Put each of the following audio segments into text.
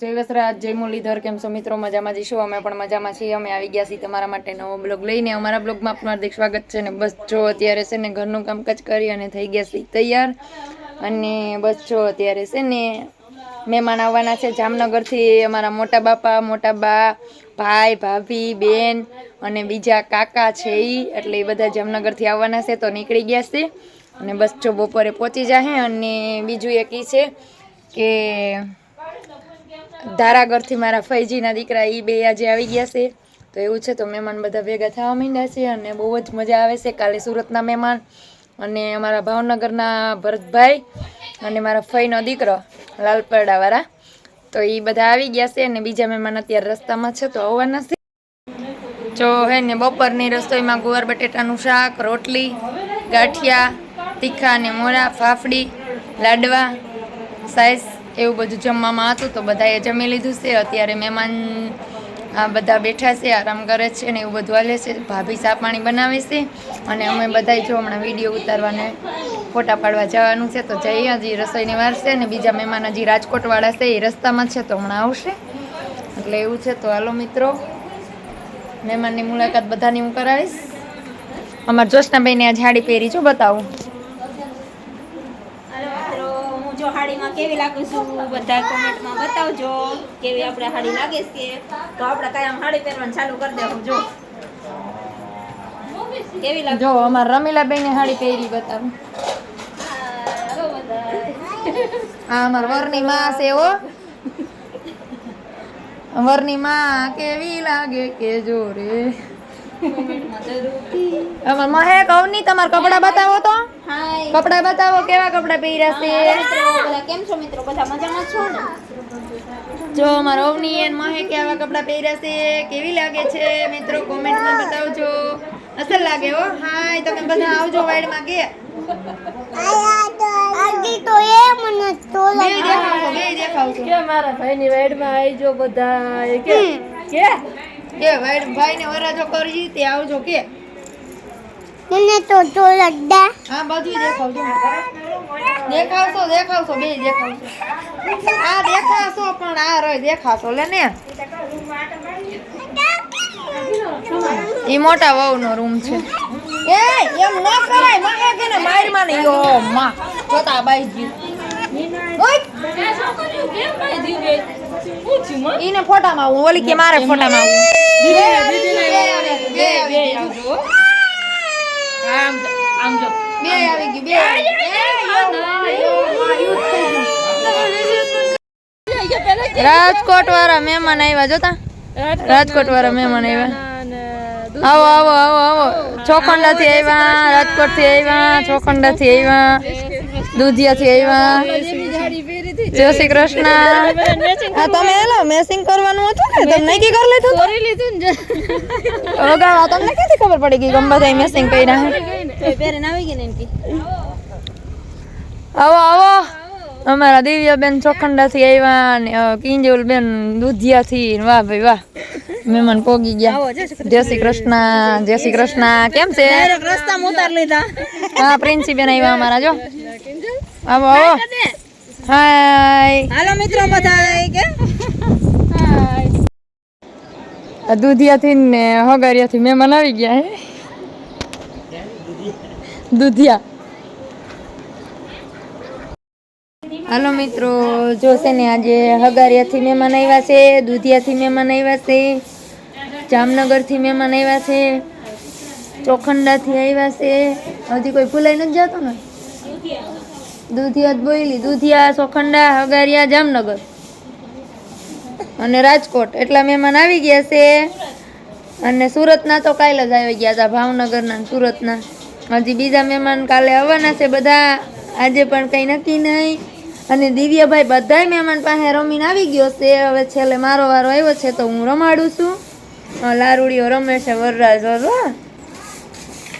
જય વસરાજ, જય મુરલીધર, કેમ છો મિત્રો? મજામાં જઈશું અમે પણ મજામાં છીએ. અમે આવી ગયા છીએ તમારા માટે નવો બ્લોગ લઈને. અમારા બ્લોગમાં આપનું હાર્દિક સ્વાગત છે ને બસ જો અત્યારે છે ને ઘરનું કામકાજ કરી અને થઈ ગયા છીએ તૈયાર. અને બસ જો અત્યારે છે ને મહેમાન આવવાના છે જામનગરથી. અમારા મોટા બાપા, મોટા બા, ભાઈ, ભાભી, બેન અને બીજા કાકા છે એ એટલે એ બધા જામનગરથી આવવાના છે તો નીકળી ગયા છે. અને બસ જો બપોરે પહોંચી જાહે. અને બીજું એક એ છે કે ધારાગઢથી મારા ફૈજીના દીકરા એ બે આજે આવી ગયા છે. તો એવું છે, તો મહેમાન બધા ભેગા થવા માંડ્યા છે અને બહુ જ મજા આવે છે. કાલે સુરતના મહેમાન અને અમારા ભાવનગરના ભરતભાઈ અને મારા ફઈનો દીકરો લાલપરડાવાળા. તો એ બધા આવી ગયા છે અને બીજા મહેમાન અત્યારે રસ્તામાં છે, તો આવવાના છે. જો હે ને બપોરની રસોઈમાં ગુવાર, બટેટાનું શાક, રોટલી, ગાંઠિયા, તીખા અને મોરા, ફાફડી, લાડવા સાઈઝ એવું બધું જમવામાં હતું તો બધાએ જમી લીધું છે. અત્યારે મહેમાન આ બધા બેઠા છે, આરામ કરે છે ને એવું બધું હાલે છે. ભાભી ચા પાણી બનાવે છે અને અમે બધા જો હમણાં વીડિયો ઉતારવાને ફોટા પાડવા જવાનું છે તો જઈએ. હજી રસોઈની વાર છે અને બીજા મહેમાન હજી રાજકોટવાળા છે, એ રસ્તામાં છે તો હમણાં આવશે. એટલે એવું છે તો હાલો મિત્રો, મહેમાનની મુલાકાત બધાની હું કરાવીશ. અમારા જોશનાભાઈને આ જાડી પહેરી જો બતાવું. જો હાડીમાં કેવી લાગુ બધા કોમેન્ટમાં બતાવજો. કેવી આપણે હાડી લાગે છે. તો આપણે કાયમ હાડી પહેરવાનું ચાલુ કરી દેવું, જો. કેવી લાગે? જો, અમારા રમીલાબેને હાડી પહેરી બતાવું. આ અમાર વરની માં છે ઓ વરની માં કેવી લાગે કે જો રે. કોમેન્ટમાં અવની અમાર મહે કહું ની તમાર કપડા બતાવો તો. હાય. કપડા બતાવો કેવા કપડા પહેર્યા છે? કેમ છો મિત્રો? બધા મજામાં છો ને? જો અમાર અવની એન મહે કેવા કપડા પહેર્યા છે કેવી લાગે છે મિત્રો? કોમેન્ટમાં બતાવજો. અસલ લાગે હો. હાય તમે બધા આવજો વાઈડમાં કે. કે મારા ભાઈની વાઈડમાં આવજો બધા એ કે? કે ભાઈ ભાઈને વરાજો કરજી તે આવજો કે. મને તો તો લડ્ડા હા બધું દેખાવજો. દેખાવશો દેખાવશો બે દેખાવશો. આ દેખાશો પણ આ રહી દેખાશો લે ને. ઈ મોટા વહુ નો રૂમ છે. એ એમ ન કરાય માહે કે ને મારમાં ને યો માં. જોતા બાઈ જી. ઓય. ઈને ફોટામાં આવું ઓલી કે મારે ફોટામાં આવું. બે બે આવી. ગયું, બે આવી ગયું. આમ આમ જો. બે આવી ગયું. બે રાજકોટ વાળા મહેમાન આવ્યા જોતા? રાજકોટ વાળા મહેમાન આવ્યા. આવો આવો આવો આવો. ચોખંડા થી આવ્યા રાજકોટથી આવ્યા ચોખંડા થી આવ્યા દુધિયા થી આવ્યા જય શ્રી કૃષ્ણ. હા તમે એલો મેસિંગ કરવાનું હતું ને તમે નક્કી કરી લીધું કરી લીધું ને ઓગા તમને ક્યાંથી ખબર પડી ગઈ ગંબા બધા મેસિંગ કર્યા? પહેરે આવી ગઈ ને એમ કે. આવો આવો. અમારા દિવ્યાબેન ચોખંડા થી આવ્યા ને કિંજોલ બેન દુધિયા થી વાહ ભાઈ વાહ. મહેમાન પોગી ગયા. જય શ્રી કૃષ્ણ જય શ્રી કૃષ્ણ. કેમ છે? હા પ્રિન્સી બેન આવ્યા અમારા જો. આવો આવો. હાય. હાલો મિત્રો બધા કે આ દુધિયા થી ને હગારિયાથી મહેમાન આવી ગયા હે. દુધિયા. હાલો મિત્રો જોશે ને આજે હગારિયાથી મહેમાન આવ્યા છે, દુધિયાથી મહેમાન આવ્યા છે, જામનગરથી મહેમાન આવ્યા છે, ચોખંડાથી આવ્યા છે. હજી કોઈ ભૂલાઈ નથી જતો ને? દુધિયા જ બોલી દુધિયા, ચોખંડા, હગારિયા, જામનગર. અને રાજકોટ, એટલા મહેમાન આવી ગયા છે. અને સુરતના તો કાલે જ આવી ગયા હતા, ભાવનગરના સુરતના. હજી બીજા મહેમાન કાલે આવવાના છે બધા. આજે પણ કંઈ નક્કી નહીં. અને દિવ્યભાઈ બધાય મહેમાન પાસે રમીને આવી ગયો છે. હવે છેલ્લે મારો વારો આવ્યો છે તો હું રમાડું છું. લારૂડીઓ રમે છે વરરાજ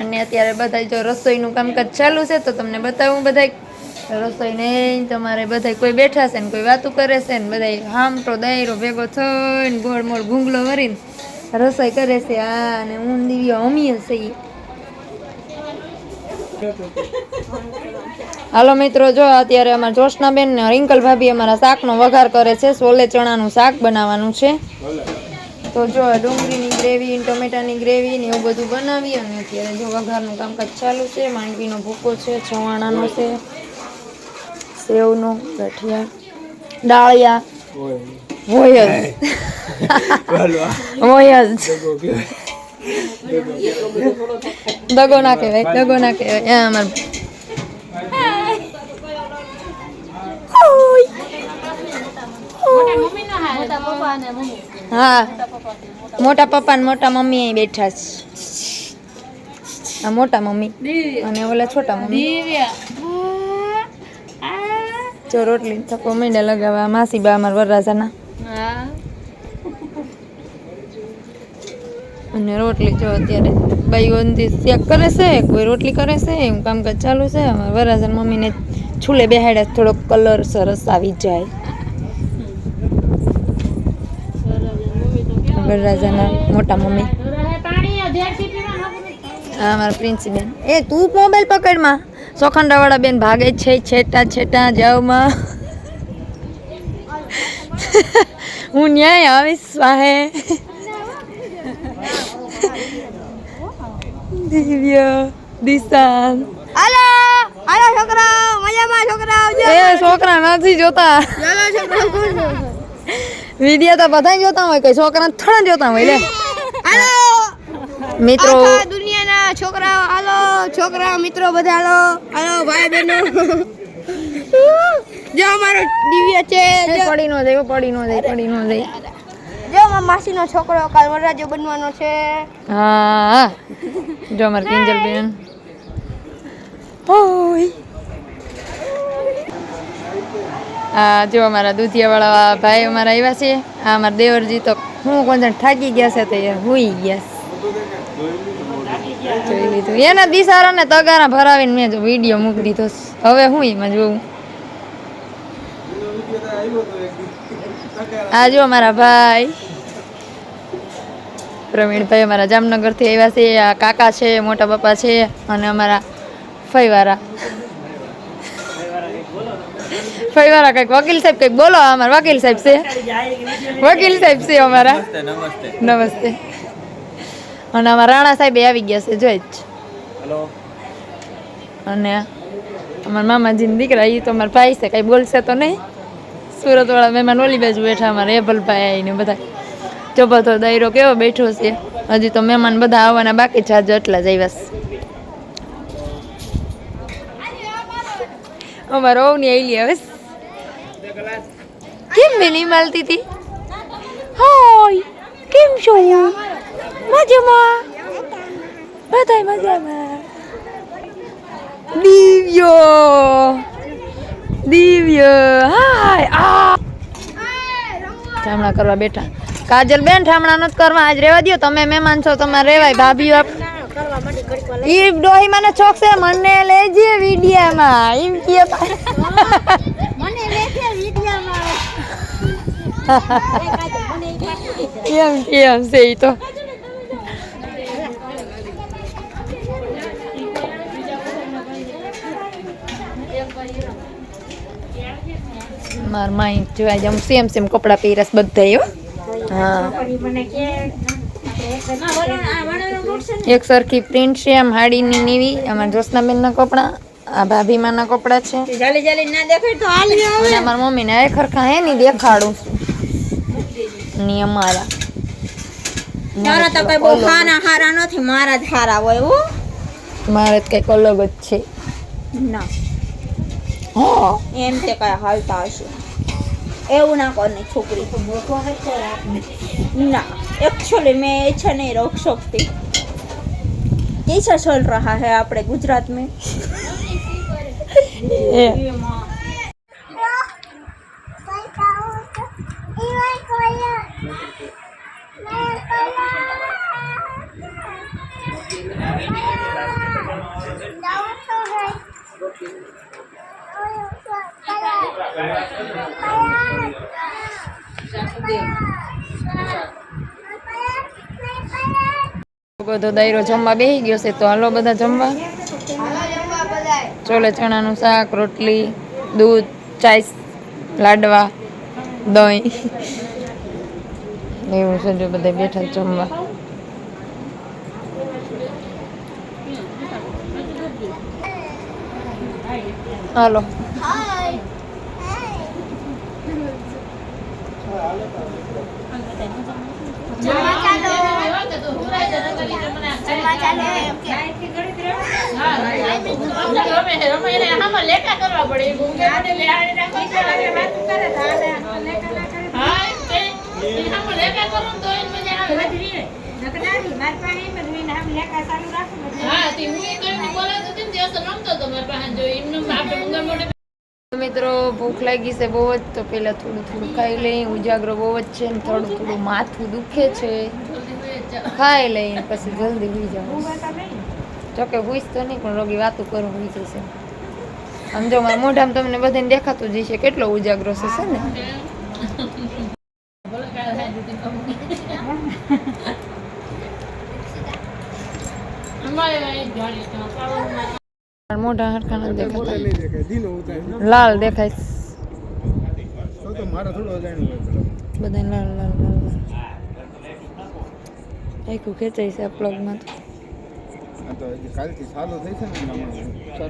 અને અત્યારે બધા જો રસોઈનું કામકાજ ચાલુ છે તો તમને બતાવું બધા રસોઈને તમારે બધા કોઈ બેઠા છે ને કોઈ વાતું કરે છે ને બધા હામટો દાયરો ભેગો થઈને ગોળમોળ ભૂંગલો ભરીને રસોઈ કરે છે. આ અને હું દિવ્યો અમીએ છે ઈ. હાલો મિત્રો જો અત્યારે અમારા જોશનાબેન ને રિંકલ ભાભી અમારા શાકનો વઘાર કરે છે સોલે ચણાનું શાક બનાવવાનું છે. તો જો ડુંગળીની ગ્રેવી ટમેટાની ગ્રેવી ને એવું બધું બનાવી અને અત્યારે જો વઘારનું કામકાજ ચાલુ છે માંડવીનો ભૂકો છે છવાણાનો છે સેવનો ગઠિયા ડાળિયા હોય. જ હોય જ દગો ના કહેવાય દગો ના કહેવાય. એ અમાર હા. મોટા પપ્પા ને મોટા મમ્મી અહીં બેઠા છે. આ મોટા મમ્મી. અને ઓલા છોટા મમ્મી. જો રોટલી થપ્પો મીંડા લગાવવા માસી બા અમારા વરરાજાના. અને રોટલી જો અત્યારે બાઈ ઓનથી શેક કરે છે, કોઈ રોટલી કરે છે એવું કામકાજ ચાલુ છે અમારે વરરાજા મમ્મીને છૂલે બેહાડ્યા થોડોક કલર સરસ આવી જાય. વરરાજાના મોટા મમ્મી. હા, મારા પ્રિન્સીબેન એ, તું મોબાઈલ પકડમાં સોખંડાવાળા બેન ભાગે છે, છેટા છેટા, જાવમાં. હું ન્યાય આવીશ, વાહે. દિવ્ય દિશાન. હાલો હાલો છોકરાઓ મજામાં છોકરાઓ એ છોકરા નથી જોતા. વિડિયા તો બધા જોતા હોય કઈ છોકરા થોડા જોતા હોય લે. હાલો. મિત્રો. દુનિયાના છોકરાઓ હાલો છોકરા મિત્રો બધા હાલો. હાલો ભાઈ બહેનો. જો અમારો દિવ્ય છે. પડી નો જાય પડી નો જાય પડી નો જાય. મારા માસીનો છોકરો કાલ વરરાજો બનવાનો છે. હા. જો અમારે કિંજલ બેન ઓય આ જો અમારા દૂધિયાવાળા ભાઈ અમારા આવ્યા છે. આ અમારા દેવરજી તો હું કોણ થાકી ગયા છે તો હુઈ ગયા. જોઈ લીધું. એના દિશારા ને તગારા ભરાવીને મેં જો વીડિયો મૂકી દીધો હવે હું એમાં જોઉં. આ જો અમારા ભાઈ. પ્રવીણભાઈ અમારા જામનગરથી આવ્યા છે આ કાકા છે મોટા પપ્પા છે અને અમારા ફઈવારા. ફઈવારા કંઈક વકીલ સાહેબ કંઈક બોલો અમારા વકીલ સાહેબ છે. વકીલ સાહેબ છે અમારા. નમસ્તે અને અમારા રાણા સાહેબ આવી ગયા છે જોઈ જ. અને અમારા મામાજી દીકરા એ તો અમારા ભાઈ છે કંઈ બોલશે તો નહીં. સુરતવાળા મહેમાન ઓલી બાજુ બેઠા અમારા એભલભાઈ આવીને બધા. જો બધો કેવો બેઠો છે. હજી તો મહેમાન બધા આવવાના બાકી છે, આજે એટલા જ આવ્યા અમારો અમારો ઓવની આઈલી હવે. કેમ મેલી માલતી હતી હાય, કેમ છો? મજામાં? બધાય મજામાં? દિવ્યો. દિવ્ય. હાય, આ. ચામડા કરવા બેઠા. કાજલ બેન ઠામણા નથી કરવા. આજ રેવા દો તમે મહેમાન છો તમારે રેવાય. ભાભી આપ ઈ ડોહી મને છોક છે મને લેજે વિડિયામાં. એમ કે મને લેખે વિડિયામાં. એમ કેમ છે ઈ તો? માર માઈ જોવા જમ સેમ સેમ કપડા પહેરસ હો હા. એક સરખી પ્રિન્ટ છે આમ હાડીની નીવી. અમારા જોશનાબેનના કપડાં આ ભાભીમાના કપડાં છે. જાલી જાલી ના દેખાય તો હાલી અને અમારા મમ્મીને એ ખરખા હે ની દેખાડું. છું ની અમારા. તારા તો કઈ બહુ હારા હારા નથી મારા જ હારા હોય હો. મારે તો કંઈક અલગ જ છે. ના. હા. એમ તે કઈ હાલતા હશે. એવું ના કોની છોકરી. ના એકચુઅલી મેં છે નહીં રોક શકતી કેસા ચલ રહા હે આપણે ગુજરાત મેં Bye. બધો દાયરો જમવા બેસી ગયો છે, તો હાલો બધા જમવા. ચોલે ચણાનું શાક, રોટલી, દૂધ, ચાઈસ, લાડવા, દહીં. એવું છે જો બધા બેઠા જમવા. હાલો. હા, તે હું એ કરીને બોલાવતો હતો ને દિવસ રમતો હતો મારા પાસે જો એમનું આપણે ઊંઘા મોઢે મિત્રો, ભૂખ લાગી છે બહુ જ. તો પેલા થોડું થોડું ખાઈ લઈ, ઉજાગરો બહુ જ છે ને થોડું થોડું માથું દુખે છે. ખાઈ લઈ પછી જલ્દી હોઈ જાવ જોકે હુઈશ તો નહીં, પણ રોગી વાતો કરું હોઈ જશે. આમ જો મારા મોઢામાં તમને બધાને દેખાતું જ છે કેટલો ઉજાગરો છે ને? મારા મોઢા હરખા નથી દેખાતા. લાલ દેખાય. બધા લાલ લાલ લાલ એક ખેંચાય છે પ્લગમાં તો. કાલથી ચાલુ થઈ છે ને